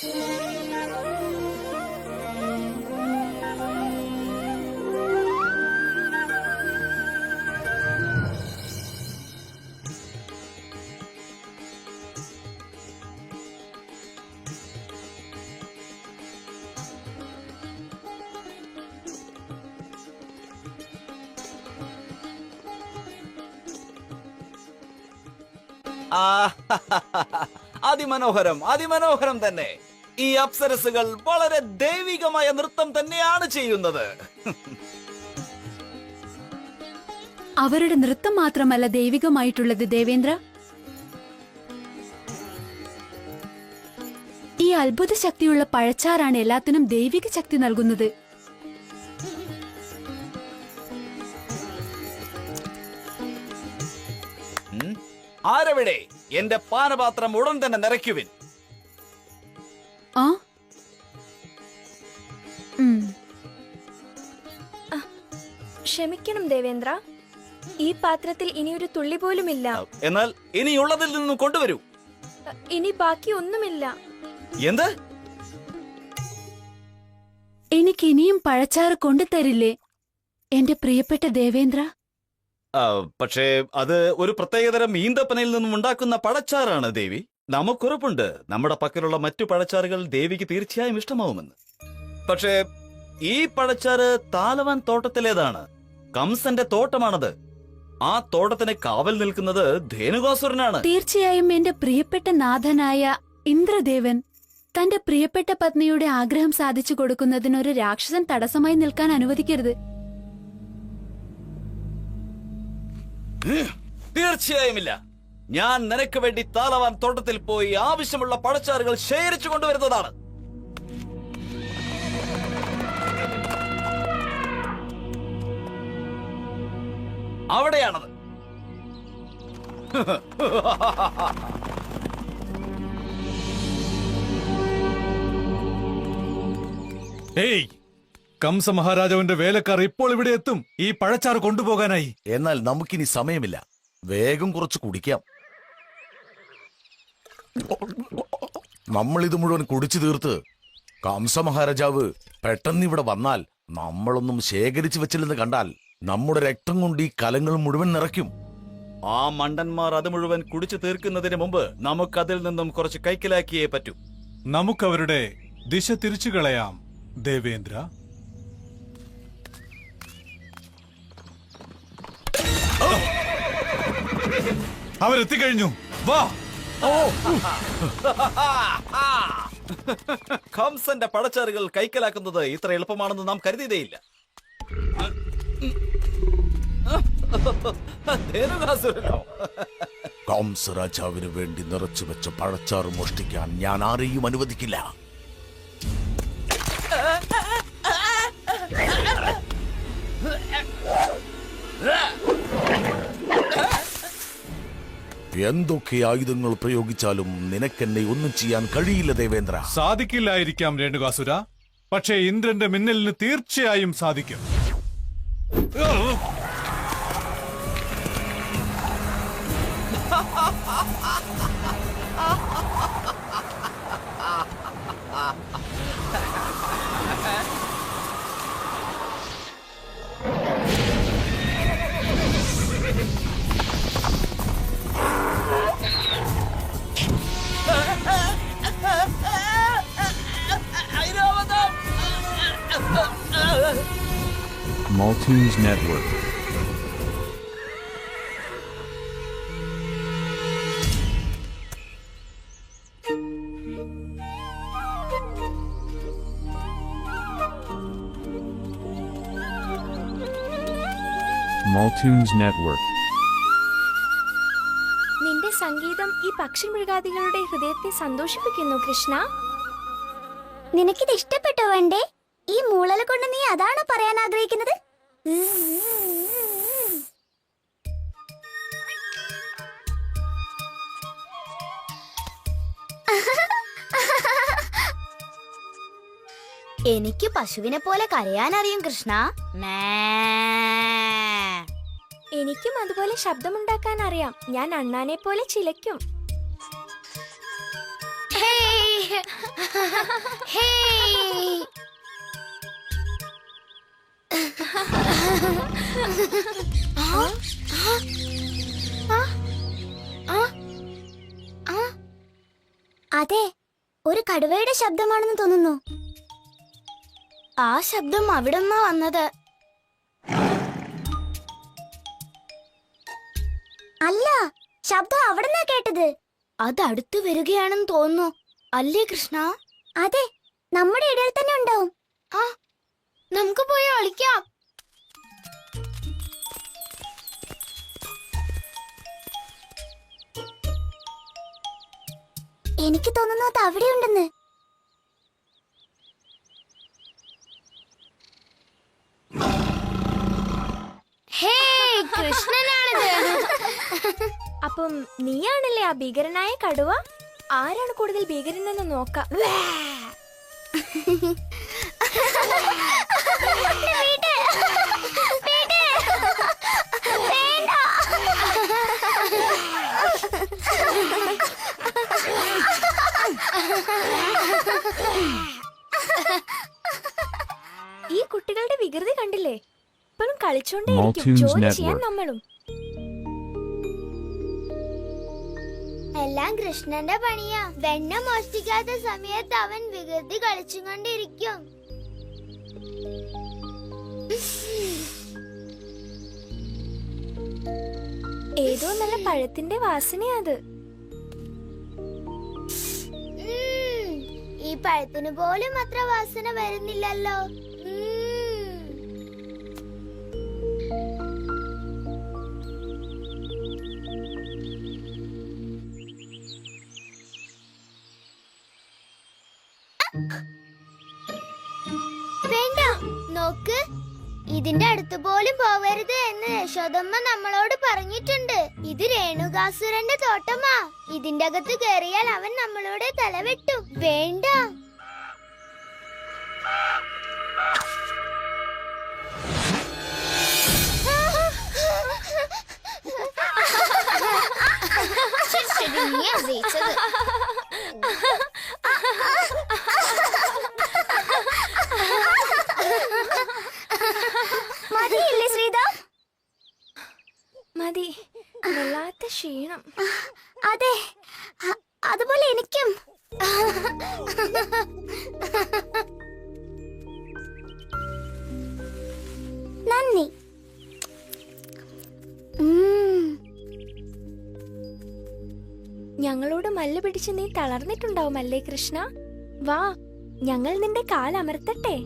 അതിമനോഹരം അതിമനോഹരം തന്നെ. ഈ അപ്സരസുകൾ വളരെ ദൈവികമായ നൃത്തം തന്നെയാണ് ചെയ്യുന്നത്. അവരുടെ നൃത്തം മാത്രമല്ല ദൈവികമായിട്ടുള്ളത് ദേവേന്ദ്ര. ഈ അത്ഭുത ശക്തിയുള്ള പഴച്ചാറാണ് എല്ലാത്തിനും ദൈവിക ശക്തി നൽകുന്നത്? ആരവിടെ? എന്റെ പാനപാത്രം ഉടൻ തന്നെ നിറയ്ക്കുവിൻ. ആ. ക്ഷമിക്കണം ദേവേന്ദ്ര. ഈ പാത്രത്തിൽ ഇനിയൊരു തുള്ളി പോലുമില്ല. എന്നാൽ ഇനിയുള്ളതിൽ നിന്നും കൊണ്ടുവരൂ. ഇനി ബാക്കി ഒന്നുമില്ല എന്ത്? എനിക്ക് ഇനിയും പഴച്ചാറ് കൊണ്ടുതരില്ലേ? എന്റെ പ്രിയപ്പെട്ട ദേവേന്ദ്ര. പക്ഷേ അത് ഒരു പ്രത്യേകതരം ഈന്തപ്പനയിൽ നിന്നും ഉണ്ടാക്കുന്ന പഴച്ചാറാണ് ദേവി. നമുക്കുറപ്പുണ്ട്. നമ്മുടെ പക്കലുള്ള മറ്റു പഴച്ചാറുകൾ ദേവിക്ക് തീർച്ചയായും ഇഷ്ടമാവുമെന്ന്. പക്ഷേ ഈ പഴച്ചാറ് താലവാൻ തോട്ടത്തിലേതാണ്. കംസന്റെ തോട്ടമാണത്. ആ തോട്ടത്തിന് കാവൽ നിൽക്കുന്നത് ധേനുകാസുരനാണ്. തീർച്ചയായും എന്റെ പ്രിയപ്പെട്ട നാഥനായ ഇന്ദ്രദേവൻ തന്റെ പ്രിയപ്പെട്ട പത്നിയുടെ ആഗ്രഹം സാധിച്ചു കൊടുക്കുന്നതിന് ഒരു രാക്ഷസൻ തടസ്സമായി നിൽക്കാൻ അനുവദിക്കരുത്. തീർച്ചയായുമില്ല. ഞാൻ നിനക്ക് വേണ്ടി താലവാൻ തോട്ടത്തിൽ പോയി ആവശ്യമുള്ള പഴച്ചാറുകൾ ശേഖരിച്ചു കൊണ്ടുവരുന്നതാണ്. അവിടെയാണത്. ഏയ് കംസ മഹാരാജാവിന്റെ വേലക്കാർ ഇപ്പോൾ ഇവിടെ എത്തും. ഈ പഴച്ചാറ് കൊണ്ടുപോകാനായി. എന്നാൽ നമുക്കിനി സമയമില്ല. വേഗം കുറച്ച് കുടിക്കാം. നമ്മൾ ഇത് മുഴുവൻ കുടിച്ചു തീർത്ത് കംസ മഹാരാജാവ് പെട്ടെന്ന് ഇവിടെ വന്നാൽ നമ്മളൊന്നും ശേഖരിച്ചു വെച്ചില്ലെന്ന് കണ്ടാൽ നമ്മുടെ രക്തം കൊണ്ട് ഈ കലങ്ങൾ മുഴുവൻ നിറയ്ക്കും. ആ മണ്ടന്മാർ അത് മുഴുവൻ കുടിച്ചു തീർക്കുന്നതിന് മുമ്പ് നമുക്കതിൽ നിന്നും കുറച്ച് കൈക്കലാക്കിയേ പറ്റൂ. നമുക്കവരുടെ ദിശ തിരിച്ചു കളയാം ദേവേന്ദ്ര. അവരെത്തിക്കഴിഞ്ഞു വാ. കംസന്റെ പടച്ചാറുകൾ കൈക്കലാക്കുന്നത് ഇത്ര എളുപ്പമാണെന്ന് നാം കരുതിയതേയില്ല? കംസ രാജാവിന് വേണ്ടി നിറച്ചു വെച്ച പഴച്ചാറ് മോഷ്ടിക്കാൻ ഞാൻ ആരെയും അനുവദിക്കില്ല. എന്തൊക്കെ ആയുധങ്ങൾ പ്രയോഗിച്ചാലും നിനക്കെന്നെ ഒന്നും ചെയ്യാൻ കഴിയില്ല ദേവേന്ദ്ര. സാധിക്കില്ലായിരിക്കാം രേണുകാസുര. പക്ഷേ ഇന്ദ്രന്റെ മിന്നലിന് തീർച്ചയായും സാധിക്കും. Maltese Network. Maltunes Network. നിന്റെ സംഗീതം ഈ പക്ഷി മൃഗാദികളുടെ ഹൃദയത്തെ സന്തോഷിപ്പിക്കുന്നു കൃഷ്ണ നിനക്കിത് ഇഷ്ടപ്പെട്ടോ വേണ്ടേ ഈ മൂളൽ കൊണ്ട് നീ അതാണ് പറയാൻ ആഗ്രഹിക്കുന്നത് എനിക്ക് പശുവിനെ പോലെ കരയാൻ അറിയും കൃഷ്ണ. എനിക്കും അതുപോലെ ശബ്ദമുണ്ടാക്കാൻ അറിയാം ഞാൻ അണ്ണാനെ പോലെ ചിലയ്ക്കും ഹേയ്. അതെ ഒരു കടുവയുടെ ശബ്ദമാണെന്ന് തോന്നുന്നു. ആ ശബ്ദം അവിടെ നിന്നാ വന്നത്? അല്ല ശബ്ദം അവിടെന്നാ കേട്ടത്? അത് അടുത്ത് വരികയാണെന്ന് തോന്നുന്നു. അല്ലേ കൃഷ്ണ? അതെ നമ്മുടെ ഇടയിൽ തന്നെ ഉണ്ടാവും. ആ നമുക്ക് പോയി ഒളിക്കാം എനിക്ക് തോന്നുന്നു അത് അവിടെ ഉണ്ടെന്ന് കൃഷ്ണനാണിത്. അപ്പം നീയാണല്ലേ ആ ഭീകരനായ കടുവ? ആരാണ് കൂടുതൽ ഭീകരനെന്ന് നോക്കാം? വികൃതി കണ്ടില്ലേ? ഇപ്പോഴും ജോലി ചെയ്യാൻ Network. നമ്മളും. എല്ലാം കൃഷ്ണന്റെ പണിയാ. വെണ്ണ മോഷ്ടിക്കാത്ത സമയത്ത് അവൻ വികൃതി കളിച്ചുകൊണ്ടിരിക്കും. ഏതോ നല്ല പഴത്തിന്റെ വാസനയാ അത്. ഉം, ഈ പഴത്തിന് പോലും അത്ര വാസന വരുന്നില്ലല്ലോ. ഇതിന്റെ പോലും പോവരുത് എന്ന് യശോദമ്മ നമ്മളോട് പറഞ്ഞിട്ടുണ്ട്. ഇത് രേണുകാസുരന്റെ തോട്ടമാ. ഇതിന്റെ അകത്ത് കയറിയാൽ അവൻ നമ്മളോട് തലവെട്ടു. വേണ്ട. ശരി, നീയാ അതുപോലെ എനിക്കും. നന്ദി. ഞങ്ങളോട് മല്ല് പിടിച്ച് നീ തളർന്നിട്ടുണ്ടാവും അല്ലേ കൃഷ്ണ? വാ ഞങ്ങൾ നിന്റെ കാലമർത്തട്ടെ.